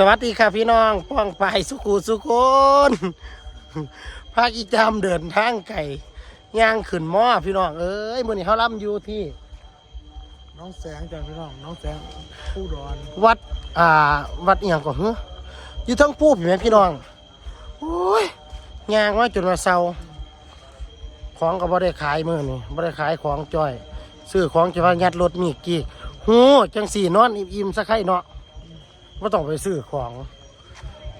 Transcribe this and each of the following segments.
สวัสดีค่ะพี่น้องป้องไปสุขูสุคนภาคอีจามเดินทางไก่ย่างขึ้นหม้อพี่น้องเอ้ยมื่อนี้เขาล่ำอยู่ที่ น้องแสงจ้ะพี่น้องน้องแสงผู้ดอนวัด อ่า วัดเอียงก่อนเฮ้อยู่ทั้งปูพี่แม่พี่น้องโอ้ยย่างมาจนมาเศร้าของก็บ่ได้ขายมื่อนี่บ่ได้ขายของจ้อย ซื้อของจะว่ายัดรถมีกี่หูจังสี่นอนอิ่มๆสักไข่เนาะ ไม่ต้องไปซื้อของ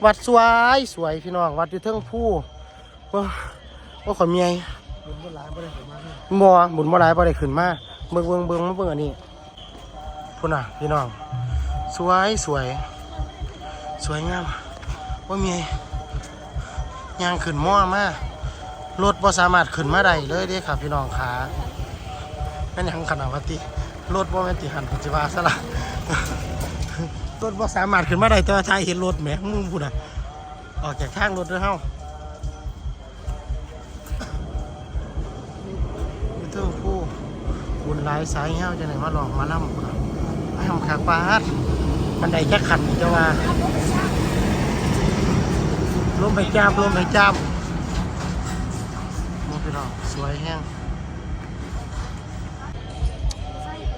วัดสวยสวยพี่น้องวัดอยู่เทิงผู้ว่าว่าขอเมียบุญก็หลายไม่ได้ผมมาให้มัวหมุนมาหลายบ่ได้ขึ้นมาเบิ่งเบิ่งเบิ่งมาเบิ่งอันนี้พุ่นน่ะพี่น้อง สวยสวย สวยงามว่าเมียยางขึ้นม้อมารถบ่สามารถขึ้นมาได้เลยเด้ครับพี่น้องขาแม่นหยังขนาดว่าติรถบ่แม่นติหันปัจจุบันซะละ รถบ่สามารถขึ้นมาได้แต่ว่าทายเห็นรถแหมมึงพูดน่ะออกจากทางรถด้อเฮายูทูบผู้บุญหลายสายเงาจะไหนมาหลอกมาล่ำมาทำขาปาดมันได้แค่ขันจะว่าลมไปจ้าบลมไปจ้าบมองพี่องสวยแห้ง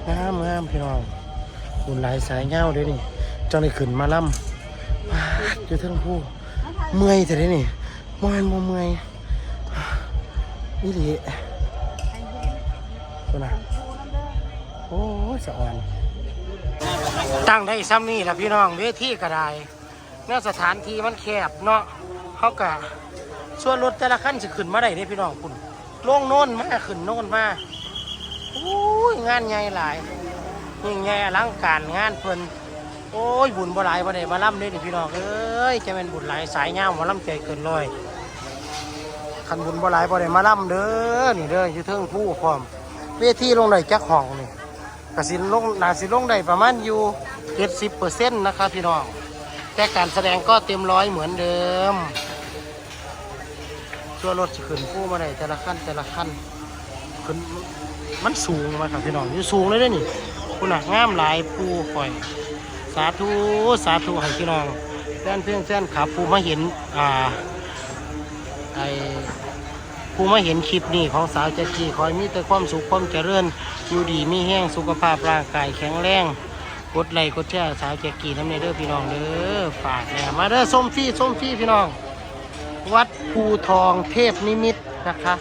งามงามพี่น้องบุญหลายสายเงาเด้นี่ จังได้ขึ้นมาล่ำปาดอยู่ทั้งผู้เมื่อยแต่เด้นี่มื่อยบ่เมื่อยนี่ดิตัวน่ะโอ้สะอ่อนตั้งได้ซ้ำนี่แหละพี่น้องเวทีก็ได้เนื่อสถานที่มันแคบเนาะเขากะส่วนรถแต่ละคันสิขึ้นมาได้เนี่พี่น้องคุณลงโน่นมาขึ้นโน่นมาโอ้ยงานใหญ่หลายยิ่งใหญ่อลังการงานเพิ่น โอ้ยบุญบ่หลายบ่ได้มาล่ำเลยนี่พี่น้องเอ้ยจะเป็นบุญหลายสายเงามาล่ำใจเกินร้อยคันบุญบ่หลายบ่ได้มาล่ำเด้อนี่เด้ออยู่เทิงผู้พร้อมเวทีลงได้จักห้องนี่กสิลงนาสิลงได้ประมาณอยู่เจ็ดสิบเปอร์เซ็นต์นะครับพี่น้องแต่การแสดงก็เต็มร้อยเหมือนเดิมชัวรถจะขึ้นผู้มาได้แต่ละขั้นแต่ละขั้นขึ้นมันสูงมาครับพี่น้องอยู่สูงเลยเด้อนี่คุณน่ะงามหลายปูข่อย สาธุสาธุให้พี่น้องแฟนเพื่อนแฟนขับผู้มาเห็นอ่าไอผู้มาเห็นคลิปนี้ของสาวเจจีขอให้มีแต่ความสุขความเจริญอยู่ดีมีแห้งสุขภาพร่างกายแข็งแรงกดไลค์กดแชร์สาวเจกีน้ำในเด้อพี่น้องเด้อฝากแหน่มาเด้อส้มฟรี่ส้มฟรี่พี่น้อง วัดภูทองเทพนิมิตนะคะ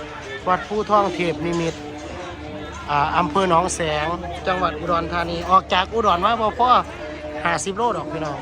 วัดภูทองเทพนิมิตอ่าอำเภอหนองแสง จังหวัดอุดรธานีออกจากอุดรมาบ่พ่อ หาสิบโลดอกพี่น้อง